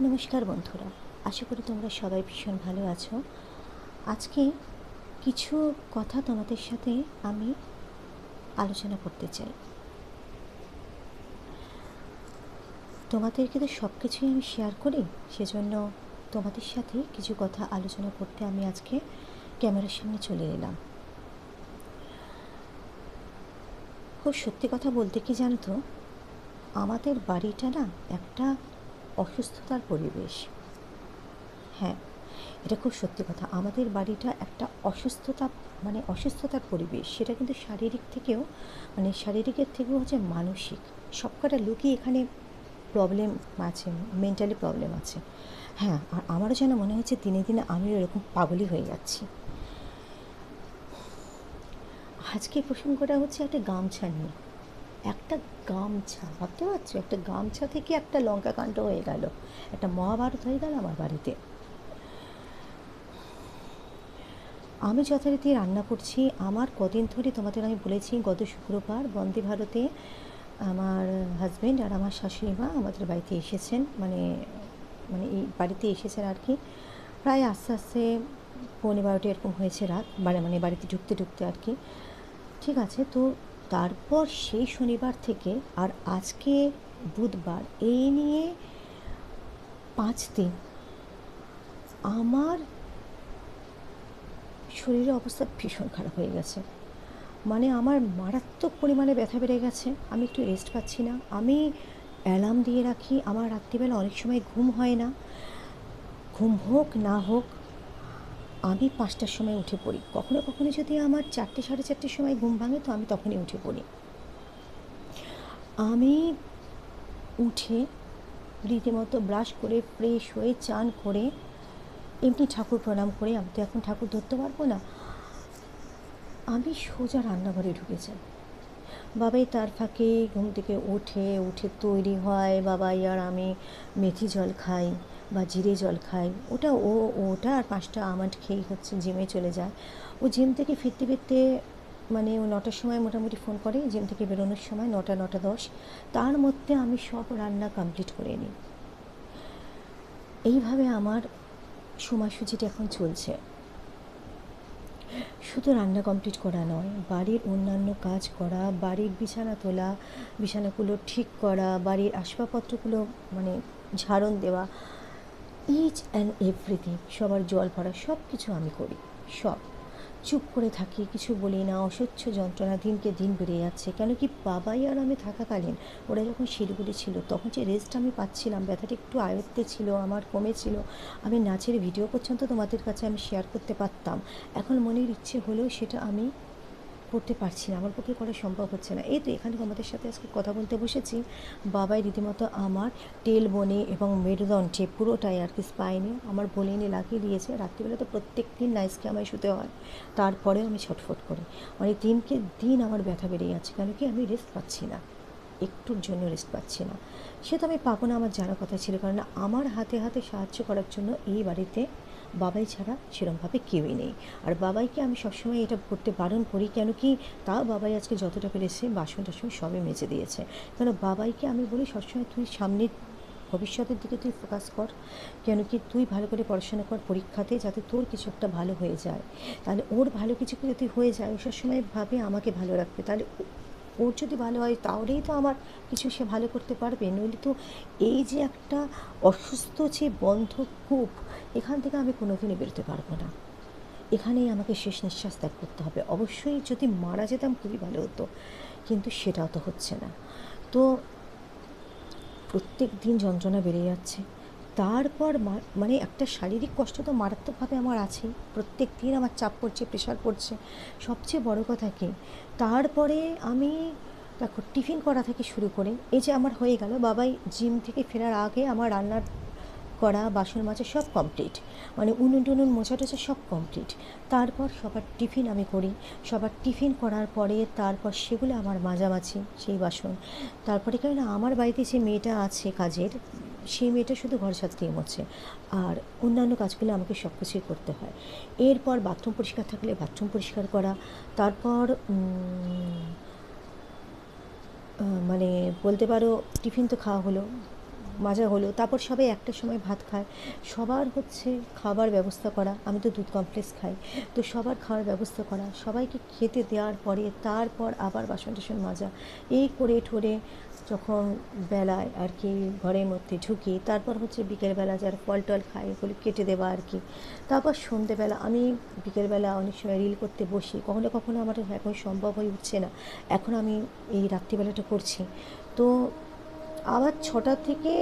নমস্কার বন্ধুরা, আশা করি তোমরা সবাই ভীষণ ভালো আছো। আজকে কিছু কথা তোমাদের সাথে আমি আলোচনা করতে চাই। তোমাদেরকে তো সব কিছুই আমি শেয়ার করি, সেজন্য তোমাদের সাথে কিছু কথা আলোচনা করতে আমি আজকে ক্যামেরার সামনে চলে এলাম। খুব সত্যি কথা বলতে কি জানো তো আমাদের বাড়িটা না একটা অসুস্থতার পরিবেশ। হ্যাঁ এটা খুব সত্যি কথা। আমাদের বাড়িটা একটা অসুস্থতা মানে অসুস্থতার পরিবেশ। সেটা কিন্তু শারীরিক থেকেও মানে শারীরিকের থেকেও হচ্ছে মানসিক। সবকটা লোকই এখানে প্রবলেম আছে মেন্টালি প্রবলেম আছে। হ্যাঁ আর আমারও যেন মনে হচ্ছে দিনে দিনে আমিও এরকম পাগলই হয়ে যাচ্ছি। আজকে প্রসঙ্গটা হচ্ছে একটা গামছা নিয়ে। একটা গামছা, ভাবতে পারছ? একটা গামছা থেকে একটা লঙ্কা কাণ্ড হয়ে গেল। একটা মহাভারত হয়ে গেল আমার বাড়িতে। আমি যথারীতি রান্না করছি। আমার কদিন ধরে তোমাদের আমি বলেছি, গত শুক্রবার বন্দে ভারতে আমার হাজব্যান্ড আর আমার শাশুড়ি মা আমাদের বাড়িতে এসেছেন। মানে মানে এই বাড়িতে এসেছেন আর কি। প্রায় আস্তে আস্তে পৌনে বারোটা এরকম হয়েছে রাত। মানে মানে বাড়িতে ঢুকতে ঢুকতে আর কি। ঠিক আছে, তো তারপর সেই শনিবার থেকে আর আজকে বুধবার, এই নিয়ে পাঁচ দিন আমার শরীরের অবস্থা ভীষণ খারাপ হয়ে গেছে। মানে আমার মারাত্মক পরিমাণে ব্যথা বেড়ে গেছে। আমি একটু রেস্ট পাচ্ছি না। আমি অ্যালার্ম দিয়ে রাখি। আমার রাত্রিবেলা অনেক সময় ঘুম হয় না। ঘুম হোক, না হোক আমি পাঁচটার সময় উঠে পড়ি। কখনো কখনো যদি আমার চারটে, সাড়ে চারটের সময় ঘুম ভাঙে, তো আমি তখনই উঠে পড়ি। আমি উঠে রীতিমতো ব্রাশ করে, ফ্রেশ হয়ে, চান করে, এমনি ঠাকুর প্রণাম করে, আমি তো এখন ঠাকুর ধরতে পারব না, আমি সোজা রান্নাঘরে ঢুকে যাই। বাবাই তার ফাঁকে ঘুম থেকে ওঠে উঠে তৈরি হয়, বাবাই, আর আমি মেথি জল খাই। বা জিরে জল খাই ওটা ও, ওটা আর পাঁচটা আমান্ড খেয়েই হচ্ছে জিমে চলে যায়। ও জিম থেকে ফিরতে ফিরতে মানে ও নটার সময় মোটামুটি ফোন করে, জিম থেকে বেরোনোর সময় নটা নটা দশ। তার মধ্যে আমি সব রান্না কমপ্লিট করে নিই। এইভাবে আমার সময়সূচিটা এখন চলছে। শুধু রান্না কমপ্লিট করা নয়, বাড়ির অন্যান্য কাজ করা, বাড়ির বিছানা তোলা, বিছানাগুলো ঠিক করা, বাড়ির আসবাবপত্রগুলো মানে ঝাড়ন দেওয়া ইচ অ্যান্ড এভরিথিং সবার জল ভরা সব কিছু আমি করি, সব। চুপ করে থাকি, কিছু বলি না অসহ্য যন্ত্রণা দিনকে দিন বেড়ে যাচ্ছে। কেন কি বাবাই আর আমি থাকাকালীন, ওরা যখন শিলিগুড়ি ছিল, তখন যে রেস্ট আমি পাচ্ছিলাম, ব্যথাটা একটু আয়ত্তে ছিল, আমার কমেছিল, আমি নাচের ভিডিও পর্যন্ত তোমাদের কাছে আমি শেয়ার করতে পারতাম। এখন মনের ইচ্ছে হলেও সেটা আমি করতে পারছি না। আমার পক্ষে করা সম্ভব হচ্ছে না। এই তো এখানে তোমাদের সাথে আজকে কথা বলতে বসেছি। বাবাই রীতিমতো আমার টেল বনে এবং মেরুদণ্ডে পুরোটাই আর কি স্পাইনে আমার বলিনে লাগিয়ে দিয়েছে। রাত্রিবেলা তো প্রত্যেক দিন নাইসকে আমায় শুতে হয়। তারপরেও আমি ছটফট করি। মানে দিনকে দিন আমার ব্যথা বেড়ে যাচ্ছে। কেন কি আমি রেস্ট পাচ্ছি না। একটুর জন্য রেস্ট পাচ্ছি না। সে তো আমি পাবো না আমার জানার কথা ছিল। কারণ আমার হাতে হাতে সাহায্য করার জন্য এই বাড়িতে বাবাই ছাড়া সেরমভাবে কেউই নেই। আর বাবাইকে আমি সবসময় এটা করতে বারণ করি, কেন কি তাও বাবাই আজকে যতটা পেরেছে বাসন টাসন সবই মেজে দিয়েছে। কেন বাবাইকে আমি বলি সবসময় তুই সামনের ভবিষ্যতের দিকে তুই ফোকাস কর। কেন কি তুই ভালো করে পড়াশোনা কর পরীক্ষাতে যাতে তোর কিছু একটা ভালো হয়ে যায়। তাহলে ওর ভালো কিছু যদি হয়ে যায় ও সবসময় ভাবে আমাকে ভালো রাখবে। তাহলে ওর যদি ভালো হয়, তাহলেই তো আমার কিছু সে ভালো করতে পারবে। নইলে তো এই যে একটা অসুস্থ যে বন্ধ কূপ, এখান থেকে আমি কোনোদিনই বেরোতে পারব না। এখানেই আমাকে শেষ নিঃশ্বাস ত্যাগ করতে হবে। অবশ্যই যদি মারা যেতাম, খুবই ভালো হতো, কিন্তু সেটাও তো হচ্ছে না। তো প্রত্যেক দিন যন্ত্রণা বেড়ে যাচ্ছে। তারপর মানে একটা শারীরিক কষ্ট তো মারাত্মকভাবে আমার আছে। প্রত্যেক দিন আমার চাপ পড়ছে প্রেশার পড়ছে। সবচেয়ে বড় কথা কি, তারপরে আমি দেখো, টিফিন করা থেকে শুরু করে, এই যে আমার হয়ে গেল, বাবাই জিম থেকে ফেরার আগে আমার রান্নার করা, বাসন মাজা সব কমপ্লিট মানে উনুন টুনুন মোছা টোছা সব কমপ্লিট তারপর সবার টিফিন আমি করি। সবার টিফিন করার পরে তারপর সেগুলো আমার মাঝামাছি সেই বাসন। তারপরে কেন আমার বাড়িতে যে মেয়েটা আছে কাজের সেই মেয়েটা শুধু ঘর দিয়ে মোছে আর অন্যান্য কাজগুলো আমাকে সব কিছুই করতে হয়। এরপর বাথরুম পরিষ্কার থাকলে বাথরুম পরিষ্কার করা। তারপর মানে বলতে পারো, টিফিন তো খাওয়া হলো, মাজা হলো। তারপর সবাই একটা সময় ভাত খায়। সবার হচ্ছে খাবার ব্যবস্থা করা। আমি তো দুধ কমপ্লেক্স খাই। তো সবার খাওয়ার ব্যবস্থা করা। সবাইকে খেতে দেওয়ার পরে তারপর আবার বাসন টাসন মাজা। এই করে ঠোরে যখন বেলায় আর কি ঘরের মধ্যে ঢুকি, তারপর হচ্ছে বিকেলবেলা যারা ফল টল খাই ওগুলো কেটে দেওয়া আর কি। তারপর সন্ধেবেলা আমি বিকেলবেলা অনেক সময় রিল করতে বসি, কখনো কখনো আমার এখন সম্ভব হয়ে উঠছে না। এখন আমি এই রাত্রিবেলাটা করছি। তো আবার ছটা থেকে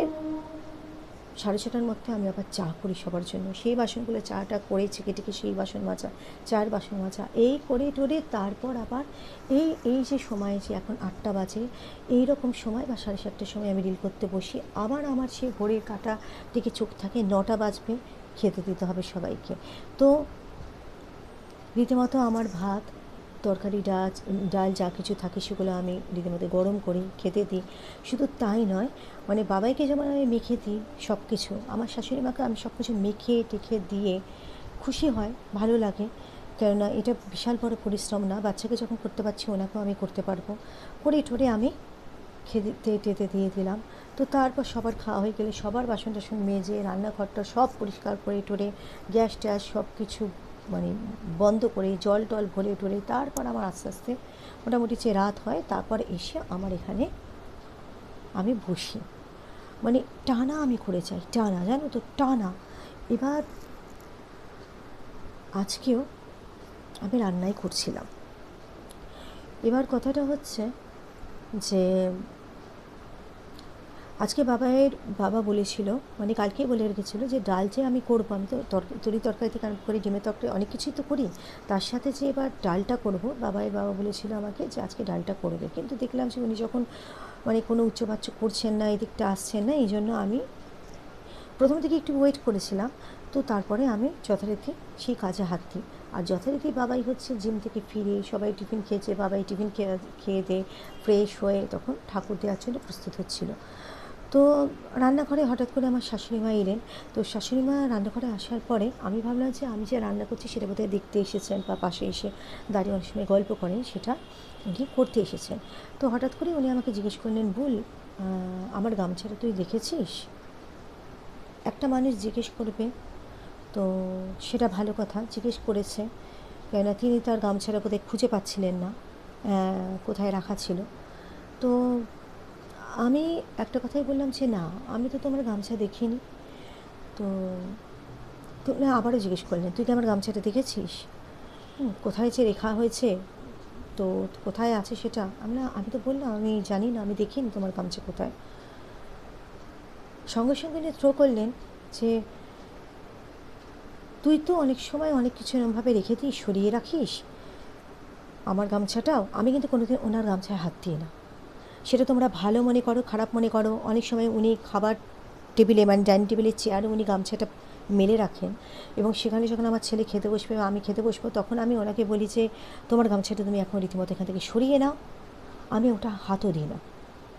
সাড়ে ছটার মধ্যে আমি আবার চা করি সবার জন্য। সেই বাসনগুলো চাটা করে ছেঁকে টেকে সেই বাসন মাজা চার বাসন মাজা, এই করে টোরে তারপর আবার এই এই যে সময় যে এখন আটটা বাজে এই রকম সময় বা সাড়ে সাতটার সময় আমি রিল করতে বসি। আবার আমার সেই ঘড়ির কাটা থেকে চোখ থাকে নটা বাজবে, খেতে দিতে হবে সবাইকে। তো রীতিমতো আমার ভাত তরকারি ডাল ডাল যা কিছু থাকে সেগুলো আমি রীতিমতো গরম করি, খেতে দিই। শুধু তাই নয় মানে বাবাইকে যেমন আমি মেখে দিই সব কিছু আমার শাশুড়ি মাকে আমি সব কিছু মেখে টেখে দিয়ে খুশি হয়, ভালো লাগে। কেননা এটা বিশাল বড় পরিশ্রম না, বাচ্চাকে যখন করতে পারছি ওনাকেও আমি করতে পারব। করে টোরে আমি খেতে, টেতে দিয়ে দিলাম। তো তারপর সবার খাওয়া হয়ে গেলে সবার বাসন টাসন মেজে, রান্নাঘরটা সব পরিষ্কার করে টোরে গ্যাস ট্যাস সব কিছু মানে বন্ধ করে, জল টল ভরে টরে তারপর আমার আস্তে আস্তে মোটামুটি যে রাত হয়, তারপর এসে আমার এখানে আমি বসি। মানে টানা আমি করে চাই টানা, জানো তো, টানা। এবার আজকেও আমি রান্নাই করছিলাম। এবার কথাটা হচ্ছে যে আজকে বাবায়ের, বাবা বলেছিল মানে কালকেই বলে রেখেছিলো যে ডাল যে আমি করব, আমি তো তরি তরকারি থেকে আরম্ভ করে ডিমের তরকারি অনেক কিছুই তো করি, তার সাথে যে এবার ডালটা করব, বাবায়ের বাবা বলেছিল আমাকে যে আজকে ডালটা করবে। কিন্তু দেখলাম যে উনি যখন মানে কোনো উচ্চবাচ্য করছেন না, এদিকটা আসছেন না এই জন্য আমি প্রথম থেকে একটু ওয়েট করেছিলাম, তো তারপরে আমি যথারীতি সেই কাজে হাত দিই। আর যথারীতি বাবাই হচ্ছে জিম থেকে ফিরে, সবাই টিফিন খেয়েছে, বাবাই টিফিন খেয়ে খেয়ে দিয়ে ফ্রেশ হয়ে তখন ঠাকুর দেওয়ার জন্য প্রস্তুত হচ্ছিল। তো রান্নাঘরে হঠাৎ করে আমার শাশুড়ি মা এলেন। তো শাশুড়ি মা রান্নাঘরে আসার পরে আমি ভাবলাম যে আমি যে রান্না করছি সেটা বোধহয় দেখতে এসেছেন বা পাশে এসে দাঁড়িয়ে অনেক সময় গল্প করেন, সেটা উনি করতে এসেছেন। তো হঠাৎ করে উনি আমাকে জিজ্ঞেস করলেন ভুল আমার গামছাটা তুই দেখেছিস? একটা মানুষ জিজ্ঞেস করবে, তো সেটা ভালো কথা, জিজ্ঞেস করেছে, কেননা তিনি তার গামছাটা কোথায় খুঁজে পাচ্ছিলেন না কোথায় রাখা ছিল। তো আমি একটা কথাই বললাম যে, না, আমি তো তোমার গামছা দেখিনি। তো তুমি আবারও জিজ্ঞেস করলেন, তুই কি আমার গামছাটা দেখেছিস? কোথায় যে রেখা হয়েছে? তো কোথায় আছে সেটা? আমি না, আমি তো বললাম, আমি জানি না, আমি দেখিনি তোমার গামছা কোথায়। সঙ্গে সঙ্গে উনি থ্রো করলেন যে, তুই তো অনেক সময় অনেক কিছু এরমভাবে রেখে দিস, সরিয়ে রাখিস। আমার গামছাটাও, আমি কিন্তু কোনোদিন ওনার গামছায় হাত দিই না। সেটা তোমরা ভালো মনে করো, খারাপ মনে করো। অনেক সময় উনি খাবার টেবিলে মানে ডাইনিং টেবিলের চেয়ারে উনি গামছাটা মেলে রাখেন এবং সেখানে যখন আমার ছেলে খেতে বসবে আমি খেতে বসবো, তখন আমি ওনাকে বলি যে, তোমার গামছাটা তুমি এখন রীতিমতো এখান থেকে সরিয়ে নাও। আমি ওটা হাতও দিই না।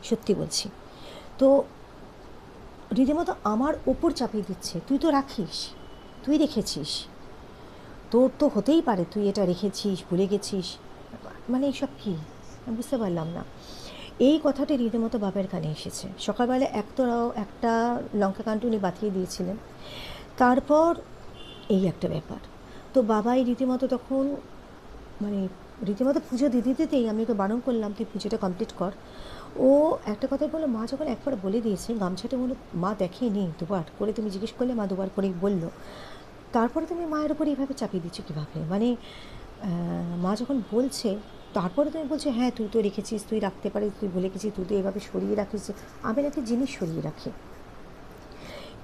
সত্যি বলছি। তো রীতিমতো আমার ওপর চাপিয়ে দিচ্ছে, তুই তো রাখিস, তুই রেখেছিস। তোর তো হতেই পারে, তুই এটা রেখেছিস, ভুলে গেছিস। মানে এইসব কী? বুঝতে পারলাম না। এই কথাটি রীতিমতো বাপের কানে এসেছে। সকালবেলা একতরাও একটা লঙ্কা কান্ড উনি বাতিয়ে দিয়েছিলেন। তারপর এই একটা ব্যাপার। তো বাবাই রীতিমতো তখন মানে রীতিমতো পুজো দিতে দিতেই আমি ওকে বারণ করলাম, তুই পুজোটা কমপ্লিট কর। ও একটা কথাই বলল, মা যখন একবার বলে দিয়েছে, গামছাটা মনে মা দেখেনি দুবার। করে তুমি জিজ্ঞেস করলে, মা দুবার করেই বলল। তারপরে তুমি মায়ের উপর এইভাবে চাপিয়ে দিচ্ছ কীভাবে? মানে মা যখন বলছে তারপরে তুমি বলছো হ্যাঁ তুই তো রেখেছিস, তুই রাখতে পারিস, তুই বলে গেছিস, তুই তো এভাবে সরিয়ে রাখিস আমি নাকি জিনিস সরিয়ে রাখি।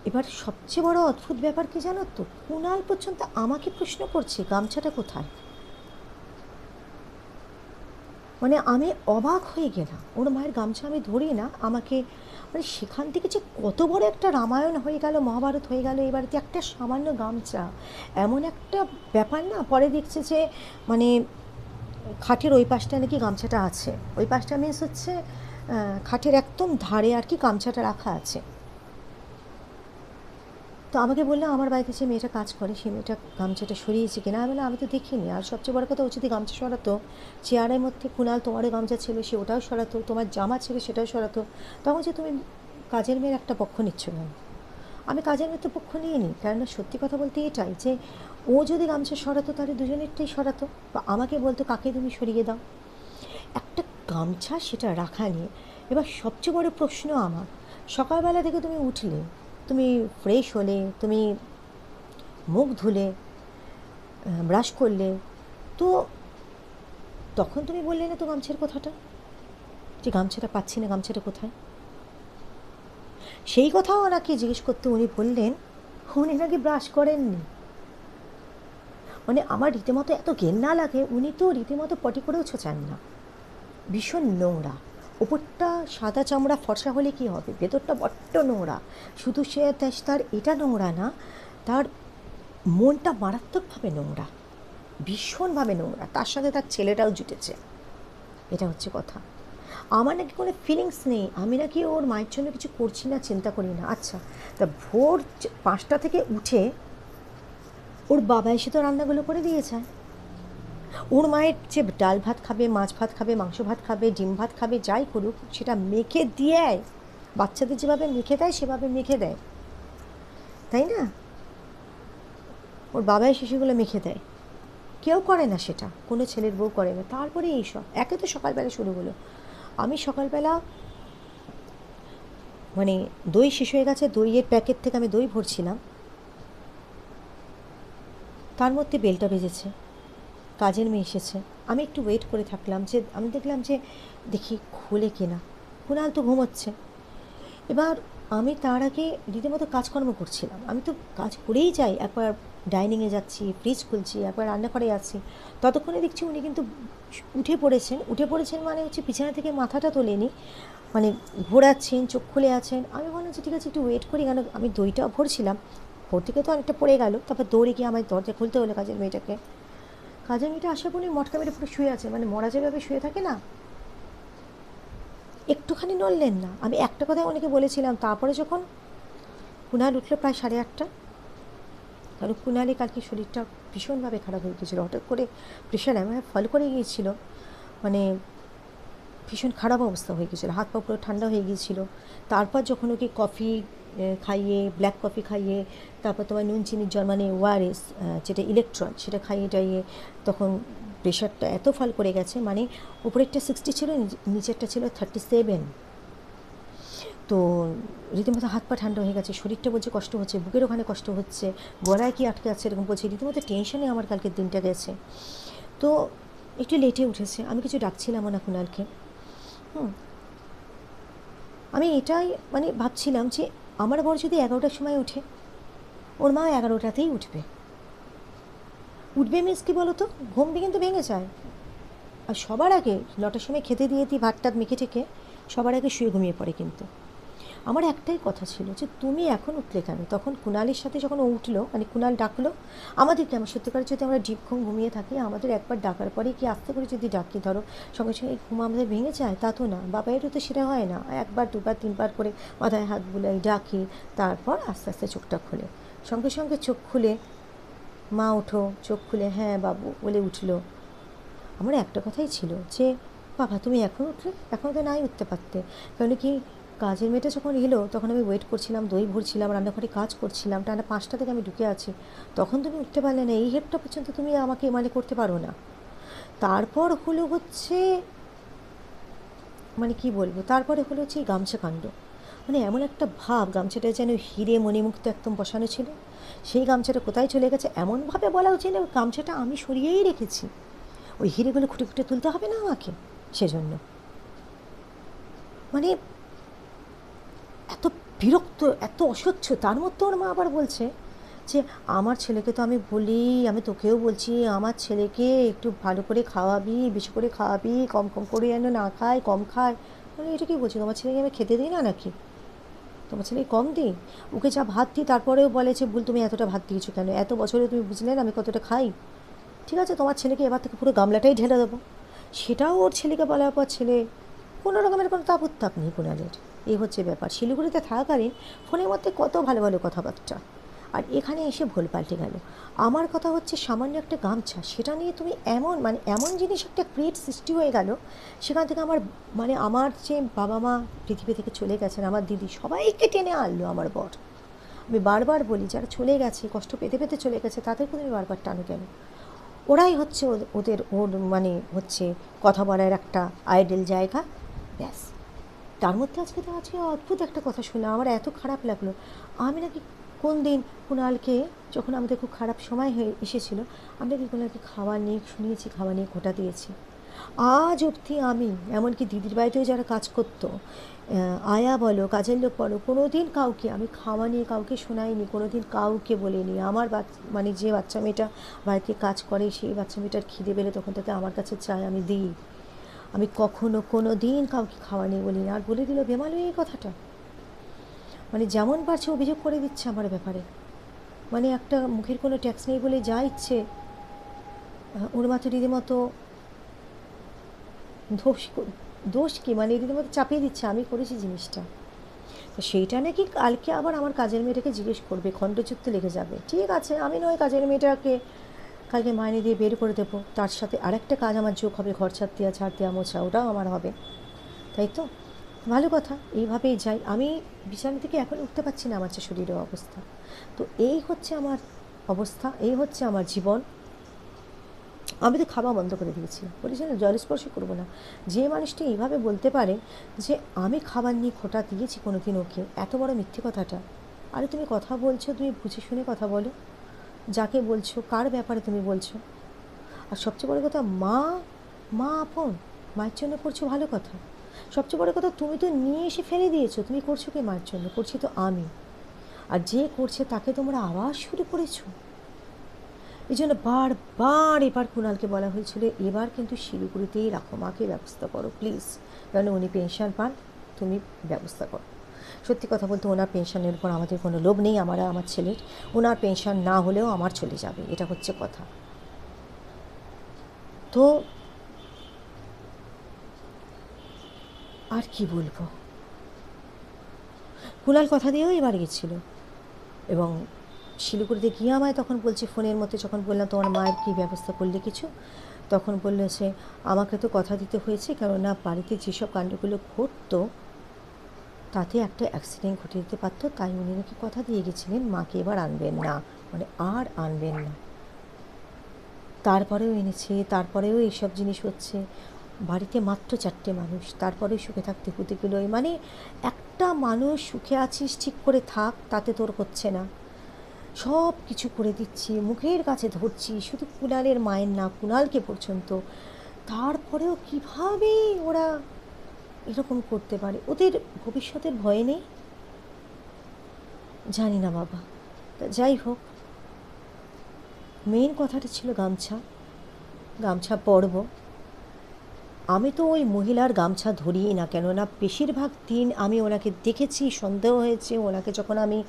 এবার সবচেয়ে বড় অদ্ভুত ব্যাপার কি জানো তো? কুনাল পর্যন্ত আমাকে প্রশ্ন করছে, গামছাটা কোথায়? মানে আমি অবাক হয়ে গেলাম। ওর মায়ের গামছা আমি ধরি না, আমাকে মানে সেখান থেকে যে কত বড় একটা রামায়ণ হয়ে গেল, মহাভারত হয়ে গেল, এবার একটা সামান্য গামছা? এমন একটা ব্যাপার না? পরে দেখছে যে মানে খাটের ওই পাশটা নাকি গামছাটা আছে। ওই পাশটা মিন্স হচ্ছে খাটের একদম ধারে আর কি গামছাটা রাখা আছে। তো আমাকে বলল, আমার বাড়িতে যে মেয়েটা কাজ করে সেই মেয়েটা গামছাটা সরিয়েছে কিনা? আমি আমি তো দেখিনি। আর সবচেয়ে বড় কথা, ও যদি গামছা সরাতো, চেয়ারের মধ্যে কুনাল তোমারও গামছা ছিল, সে ওটাও সরাতো, তোমার জামা ছিল সেটাও সরাতো। তখন যে তুমি কাজের মেয়ের একটা পক্ষ নিচ্ছ কেন? আমি কাজের মেয়ের তো পক্ষ নিয়ে নিই কেননা সত্যি কথা বলতে এটাই যে, ও যদি গামছা সরাতো, তাহলে দুজনেরটাই সরাতো। বা আমাকে বলতো, কাকে তুমি সরিয়ে দাও? একটা গামছা সেটা রাখা নিয়ে, এবার সবচেয়ে বড় প্রশ্ন আমার, সকালবেলা থেকে তুমি উঠলে, তুমি ফ্রেশ হলে, তুমি মুখ ধুলে ব্রাশ করলে, তো তখন তুমি বললে না তো গামছার কথাটা? যে গামছাটা পাচ্ছি না, গামছাটা কোথায়? সেই কথাও ওনাকে জিজ্ঞেস করতে উনি বললেন, উনি নাকি ব্রাশ করেননি? মানে আমার রীতিমতো এত ঘেন্না লাগে, উনি তো রীতিমতো পটি করেও ছোচান না। ভীষণ নোংরা। ওপরটা সাদা চামড়া ফর্সা হলে কি হবে? ভেতরটা বড্ড নোংরা। শুধু সে তার- তার এটা নোংরা না, তার মনটা মারাত্মকভাবে নোংরা। ভীষণভাবে নোংরা। তার সাথে তার ছেলেটাও জুটেছে। এটা হচ্ছে কথা। আমার নাকি কোনো ফিলিংস নেই। আমি নাকি ওর মায়ের জন্য কিছু করছি না, চিন্তা করি না। আচ্ছা তা ভোর পাঁচটা থেকে উঠে ওর বাবা এসে তো রান্নাগুলো করে দিয়েছে। ওর মায়ের যে ডাল ভাত খাবে, মাছ ভাত খাবে, মাংস ভাত খাবে, ডিম ভাত খাবে, যাই করুক, সেটা মেখে দিয়ে। বাচ্চাদের যেভাবে মেখে দেয়, সেভাবে মেখে দেয়। তাই না? ওর বাবাই শিশুগুলো মেখে দেয়। কেউ করে না সেটা। কোনো ছেলের বউ করে না। তারপরে এইসব। একে তো সকালবেলা শুরু হলো। আমি সকালবেলা মানে দই শেষ হয়ে গেছে, দইয়ের প্যাকেট থেকে আমি দই ভরছিলাম। তার মধ্যে বেলটা বেজেছে কাজের মেয়ে এসেছে। আমি একটু ওয়েট করে থাকলাম যে, আমি দেখলাম যে, দেখি খুলে কিনা। কুণাল তো ঘুমোচ্ছে। এবার আমি তার আগে রীতিমতো কাজকর্ম করছিলাম। আমি তো কাজ করেই যাই, একবার ডাইনিংয়ে যাচ্ছি ফ্রিজ খুলছি, একবার রান্নাঘরে যাচ্ছি ততক্ষণে দেখছি উনি কিন্তু উঠে পড়েছেন। উঠে পড়েছেন মানে হচ্ছে পিছনে থেকে মাথাটা তোলেনি। মানে ঘোরাচ্ছেন, চোখ খুলে আছেন। আমি বললাম যে, ঠিক আছে, একটু ওয়েট করি কেন? আমি দইটা ভরছিলাম। ভোর থেকে তো অনেকটা পড়ে গেল। তারপর দৌড়ে গিয়ে আমার দরজা খুলতে হলো কাজের মেয়েটাকে। কাজের মেয়েটা আসার পরে মটকা মেরে পুরো শুয়ে আছে। মানে মরা যেভাবে শুয়ে থাকে না, একটুখানি নড়লেন না। আমি একটা কথাই অনেকে বলেছিলাম। তারপরে যখন কুনাল উঠল প্রায় সাড়ে আটটা কারণ কুনালে কালকে শরীরটা ভীষণভাবে খারাপ হয়ে গিয়েছিল। হঠাৎ করে প্রেশার এমন ফল করে গিয়েছিল মানে ভীষণ খারাপ অবস্থা হয়ে গিয়েছিল। হাত পা পুরো ঠান্ডা হয়ে গিয়েছিল। তারপর যখন ওকে কফি খাইয়ে ব্ল্যাক কফি খাইয়ে, তারপর তোমার নুন চিনির জল মানে ওয়ারেস যেটা ইলেকট্রন সেটা খাইয়ে টাইয়ে তখন প্রেশারটা এত ফল করে গেছে মানে উপরেরটা সিক্সটি ছিল নিচ- নিচেরটা ছিল থার্টি সেভেন তো রীতিমতো হাত পা ঠান্ডা হয়ে গেছে, শরীরটা বলছে কষ্ট হচ্ছে, বুকের ওখানে কষ্ট হচ্ছে, গলায় কি আটকে আছে এরকম বলছে, রীতিমতো টেনশনে আমার কালকের দিনটা গেছে। তো একটু লেটে উঠেছে, আমি কিছু ডাকছিলাম না কুণালকে হুম। আমি এটাই মানে ভাবছিলাম যে আমার বর যদি এগারোটার সময় ওঠে, ওর মা এগারোটাতেই উঠবে। উঠবে মিস কি বলো তো ঘুম কিন্তু ভেঙে যায়। আর সবার আগে নটার সময় খেতে দিয়ে দিই ভাত টাত মেখে টেকে সবার আগে শুয়ে ঘুমিয়ে পড়ে কিন্তু। আমার একটাই কথা ছিল যে তুমি এখন উঠলে কেন? তখন কুণালের সাথে যখন উঠল মানে কুণাল ডাকলো আমাদেরকে আমার সত্যিকার যদি আমরা ডিপ ঘুম ঘুমিয়ে থাকি, আমাদের একবার ডাকার পরে কি আস্তে করে যদি ডাকি ধরো, সঙ্গে সঙ্গে ঘুম আমাদের ভেঙে যায়, তা তো না। বাবাইয়েরও তো সেটা হয় না। একবার, দুবার, তিনবার করে মাথায় হাত বুলাই ডাকি, তারপর আস্তে আস্তে চোখটা খুলে। সঙ্গে সঙ্গে চোখ খুলে, মা ওঠো, চোখ খুলে হ্যাঁ বাবু বলে উঠল। আমার একটা কথাই ছিল যে, বাবা তুমি এখন উঠলে? এখন তো নাই উঠতে পারতে। কারণ কি কাজের মেয়েটা যখন এলো, তখন আমি ওয়েট করছিলাম, দই ভরছিলাম, রান্নাঘরে কাজ করছিলাম, টানা পাঁচটা থেকে আমি ঢুকে আছি। তখন তুমি উঠতে পারলে না, এই হেডটা পর্যন্ত তুমি আমাকে মানে করতে পারো না। তারপর হলো হচ্ছে মানে কি বলব, তারপরে হলো হচ্ছে এই গামছা কাণ্ড। মানে এমন একটা ভাব, গামছাটা যেন হিরে মণিমুক্ত একদম বসানো ছিল। সেই গামছাটা কোথায় চলে গেছে এমনভাবে বলা উচিত না, গামছাটা আমি সরিয়েই রেখেছি। ওই হিরেগুলো খুঁটে খুঁটে তুলতে হবে না আমাকে? সেজন্য। মানে এত বিরক্ত, এত অসহ্য তার মধ্যে ওর মা আবার বলছে যে, আমার ছেলেকে তো আমি বলি, আমি তোকেও বলছি, আমার ছেলেকে একটু ভালো করে খাওয়াবি, বেশি করে খাওয়াবি, কম কম করে যেন না খায়, কম খায়। মানে এটা কি বলছি, তোমার ছেলেকে আমি খেতে দিই না নাকি? তোমার ছেলে কম দিই? ওকে যা ভাত দিই, তারপরেও বলে যে, ভুল, তুমি এতটা ভাত দিয়েছ কেন? এত বছরে তুমি বুঝলে না আমি কতটা খাই? ঠিক আছে, তোমার ছেলেকে এবার থেকে পুরো গামলাটাই ঢেলে দেবো। সেটাও ওর ছেলেকে বলার পর ছেলে কোনো রকমের কোনো তাপ উত্তাপ নেই কুণালের। এই হচ্ছে ব্যাপার। শিলিগুড়িতে থাকাকালীন ফোনের মধ্যে কত ভালো ভালো কথাবার্তা। আর এখানে এসে ভুল পাল্টে গেল। আমার কথা হচ্ছে সামান্য একটা গামছা। সেটা নিয়ে তুমি এমন মানে এমন জিনিস একটা ক্রিয়েট সৃষ্টি হয়ে গেল, সেখান থেকে আমার মানে আমার যে বাবা মা পৃথিবী থেকে চলে গেছেন, আমার দিদি, সবাইকে টেনে আনলো আমার বর। আমি বারবার বলি, যারা চলে গেছে, কষ্ট পেতে পেতে চলে গেছে, তাদেরকে তুমি বারবার টানো কেন? ওরাই হচ্ছে ওদের- ওর মানে হচ্ছে কথা বলার একটা আইডেল জায়গা। ব্যাস। তার মধ্যে আজকে তো আজকে অদ্ভুত একটা কথা শুনলাম আমার এত খারাপ লাগল। আমি নাকি কোন দিন কুণালকে, যখন আমাদের খুব খারাপ সময় হয়ে এসেছিল আমরা কি কুণালকে খাওয়া নিয়ে শুনিয়েছি, খাওয়া নিয়ে খোটা দিয়েছি। আজ অবধি আমি, এমনকি দিদির বাড়িতেও যারা কাজ করতো আয়া বলো, কাজের লোক বলো কোনো দিন কাউকে, আমি খাওয়া নিয়ে কাউকে শোনাইনি কোনো দিন কাউকে বলিনি। আমার মানে যে বাচ্চা মেয়েটা বাড়িতে কাজ করে, সেই বাচ্চা মেয়েটার খিদে পেলে তখন তাকে আমার কাছে চায় আমি দিই। আমি কখনো কোনো দিন কাউকে খাওয়া নিয়ে বলি না আর বলে দিল, বেমালু, এই কথাটা। মানে যেমন পারছে অভিযোগ করে দিচ্ছে আমার ব্যাপারে। মানে একটা মুখের কোনো ট্যাক্স নেই বলে যা ইচ্ছে ওর মাথা রীতিমতো দোষ দোষ কি? মানে রীতিমতো চাপিয়ে দিচ্ছে, আমি করেছি জিনিসটা। তো সেইটা নাকি কালকে আবার আমার কাজের মেয়েটাকে জিজ্ঞেস করবে খণ্ডচিত্ত লেগে যাবে। ঠিক আছে, আমি নয় কাজের মেয়েটাকে কালকে মাইনে দিয়ে বের করে দেবো। তার সাথে আরেকটা কাজ আমার যোগ হবে, ঘর ছাড় দেওয়া ছাড় দেওয়া মোছা, ওটাও আমার হবে। তাই তো? ভালো কথা, এইভাবেই যাই। আমি বিছানা থেকে এখন উঠতে পারছি না আমার যে শরীরের অবস্থা। তো এই হচ্ছে আমার অবস্থা, এই হচ্ছে আমার জীবন। আমি তো খাওয়া বন্ধ করে দিয়েছি। বলেছি না জল স্পর্শ করব না। যে মানুষটি এইভাবে বলতে পারে যে, আমি খাবার নিয়ে খোটা দিয়েছি কোনো দিন ওকে এত বড় মিথ্যে কথাটা। আরে তুমি কথা বলছো, তুমি বুঝে শুনে কথা বলো। যাকে বলছো, কার ব্যাপারে তুমি বলছো? আর সবচেয়ে বড় কথা, মা মা আপন, মায়ের জন্য করছ ভালো কথা। সবচেয়ে বড় কথা, তুমি তো নিয়ে এসে ফেলে দিয়েছ। তুমি করছ কি মায়ের জন্য? করছি তো আমি। আর যে করছে তাকে তোমরা আবার শুরু করেছ। এই জন্য বারবার এবার কুণালকে বলা হয়েছিল, এবার কিন্তু শিলিগুড়িতেই রাখো, মাকে ব্যবস্থা করো প্লিজ কারণ উনি পেনশন পান, তুমি ব্যবস্থা করো। সত্যি কথা বলতে ওনার পেনশনের উপর আমাদের কোনো লোভ নেই, আমার আমার ছেলের। ওনার পেনশন না হলেও আমার চলে যাবে, এটা হচ্ছে কথা। তো আর কি বলব? কুলাল কথা দিয়েও এবার গেছিল। এবং শিলিগুড়িতে গিয়ে আমায় তখন বলছে, ফোনের মধ্যে যখন বললাম, তোমার মায়ের কী ব্যবস্থা করলে কিছু? তখন বলল সে, আমাকে তো কথা দিতে হয়েছে, কেননা বাড়িতে যেসব কাণ্ডগুলো ঘটতো তাতে একটা অ্যাক্সিডেন্ট ঘটে যেতে পারতো, তাই উনি নাকি কথা দিয়ে গেছিলেন, মাকে এবার আনবেন না। মানে আর আনবেন না। তারপরেও এনেছে, তারপরেও এইসব জিনিস হচ্ছে। বাড়িতে মাত্র চারটে মানুষ, তারপরে সুখে থাকতে হতে গেলো। মানে একটা মানুষ সুখে আছিস, ঠিক করে থাক, তাতে তোর হচ্ছে না। সব কিছু করে দিচ্ছি, মুখের কাছে ধরছি, শুধু কুণালের মায়ের না, কুণালকে পর্যন্ত। তারপরেও কীভাবে ওরা এরকম করতে পারে। ওদের ভবিষ্যতের ভয় নেই? জানি না বাবা। তা যাই হোক। মেন কথাটা ছিল গামছা। গামছা পরব। আমি তো ওই মহিলার গামছা ধরিই না কেননা বেশিরভাগ দিন আমি ওনাকে দেখেছি, সন্দেহ হয়েছে, ওনাকে যখন আমি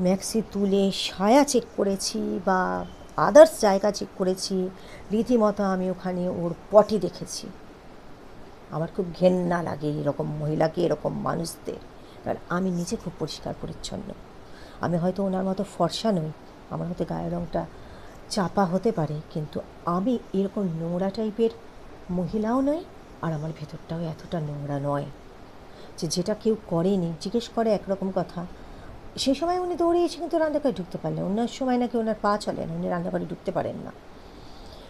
ম্যাক্সি তুলে সায়া চেক করেছি বা আদার্স জায়গা চেক করেছি, রীতিমতো আমি ওখানে ওর পটি দেখেছি। আমার খুব ঘেন্না লাগে এরকম মহিলাকে এরকম মানুষদের। কারণ আমি নিজে খুব পরিষ্কার পরিচ্ছন্ন। আমি হয়তো ওনার মতো ফর্সা নই, আমার হয়তো গায়ের রঙটা চাপা হতে পারে, কিন্তু আমি এরকম নোংরা টাইপের মহিলাও নই, আর আমার ভেতরটাও এতটা নোংরা নয় যে যেটা কেউ করেনি, জিজ্ঞেস করে একরকম কথা। সেই সময় উনি দৌড়ে এসে কিন্তু রান্নাঘরে ঢুকতে পারলেন। অন্য সময় নাকি ওনার পা চলে না, উনি রান্নাঘরে ঢুকতে পারেন না।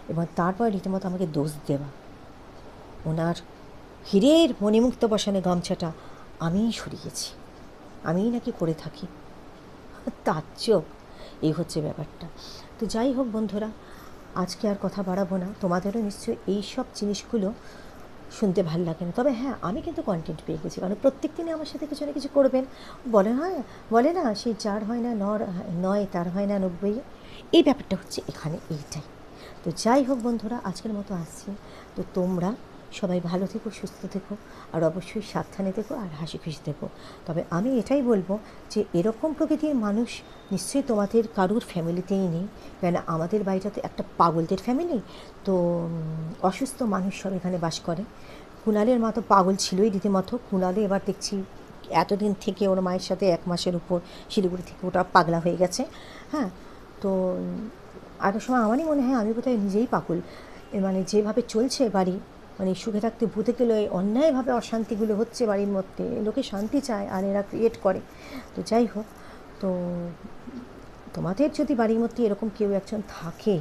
এবং তারপর রীতিমতো আমাকে দোষ দেওয়া। ওনার হীরের মণিমুক্ত বসানো গামছাটা আমিই সরিয়েছি। আমিই নাকি করে থাকি। তাজ্জব এই হচ্ছে ব্যাপারটা। তো যাই হোক বন্ধুরা, আজকে আর কথা বাড়াবো না। তোমাদেরও নিশ্চয়ই এই সব জিনিসগুলো শুনতে ভালো লাগে না। তবে হ্যাঁ আমি কিন্তু কন্টেন্ট পেয়ে গেছি। কারণ প্রত্যেক দিনই আমার সাথে কিছু না কিছু করবেন। বলে হয়, বলে না সেই চার হয় না, নর, নয়, তার হয় না, নব্বই। এই ব্যাপারটা হচ্ছে এখানে এইটাই। তো যাই হোক বন্ধুরা, আজকের মতো আসছি। তো তোমরা সবাই ভালো থেকো, সুস্থ থেকো, আর অবশ্যই সাবধানে থেকো আর হাসি খুশি থেকো। তবে আমি এটাই বলব যে এরকম প্রকৃতির মানুষ নিশ্চয়ই তোমাদের কারুর ফ্যামিলিতেই নেই। কেন আমাদের বাড়িটা তো একটা পাগলদের ফ্যামিলি, তো অসুস্থ মানুষ সব এখানে বাস করে। কুণালের মতো পাগল ছিলই রীতিমতো। কুণালে এবার দেখছি এতদিন থেকে ওর মায়ের সাথে এক মাসের উপর শিলিগুড়ি থেকে ওটা পাগলা হয়ে গেছে। হ্যাঁ তো আরেক সময় আমারই মনে হয় আমি বোধহয় নিজেই পাগল। মানে যেভাবে চলছে বাড়ি মানে সুখে থাকতে ভূতে গেলে অন্যায়ভাবে অশান্তিগুলো হচ্ছে বাড়ির মধ্যে। লোকে শান্তি চায় আর এরা ক্রিয়েট করে। তো যাই হোক, তো তোমাদের যদি বাড়ির মধ্যে এরকম কেউ একজন থাকে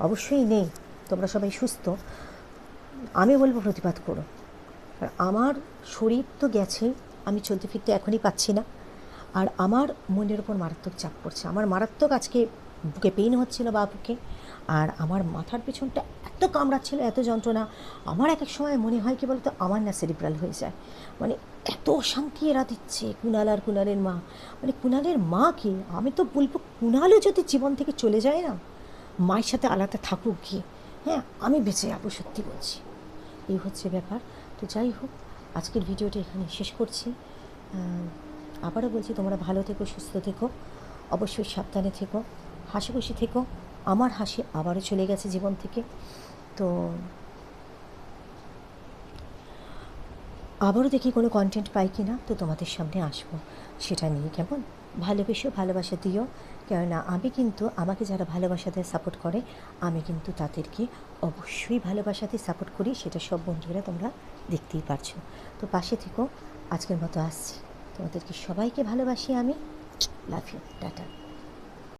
অবশ্যই নেই। তোমরা সবাই সুস্থ। আমি বলব প্রতিবাদ করো। আর আমার শরীর তো গেছেই আমি চলতে ফিরতে এখনই পাচ্ছি না। আর আমার মনের ওপর মারাত্মক চাপ পড়ছে। আমার মারাত্মক আজকে বুকে পেইন হচ্ছিল বা বুকে আর আমার মাথার পেছনটা এত কামড়াচ্ছিল, এত যন্ত্রণা। আমার এক এক সময় মনে হয় কি বলতো, আমার না সেরিব্রাল হয়ে যায়। মানে এত অশান্তি এরা দিচ্ছে কুণাল আর কুণালের মা। মানে কুণালের মা কি? আমি তো বলব কুণালও যদি জীবন থেকে চলে যায় না, মায়ের সাথে আলাদা থাকুক গিয়ে হ্যাঁ আমি বেঁচে যাব, সত্যি বলছি। এই হচ্ছে ব্যাপার। তো যাই হোক, আজকের ভিডিওটা এখানে শেষ করছি। আবারও বলছি, তোমরা ভালো থেকো, সুস্থ থেকো। অবশ্যই সাবধানে থেকো। হাসি খুশি থেকো। আমার হাসি আবারও চলে গেছে জীবন থেকে। তো আবারও দেখি কোনো কন্টেন্ট পাই কি না তো তোমাদের সামনে আসব। সেটা নিয়ে কেমন? ভালোবেসো, ভালোবাসা দিও। কেননা আমি কিন্তু, আমাকে যারা ভালোবাসা দিয়ে সাপোর্ট করে, আমি কিন্তু তাদেরকে অবশ্যই ভালোবাসাতে সাপোর্ট করি। সেটা সব বন্ধুরা তোমরা দেখতেই পারছ। তো পাশে থেকো, আজকের মতো আসছি। তোমাদেরকে সবাইকে ভালোবাসি আমি। Love you tata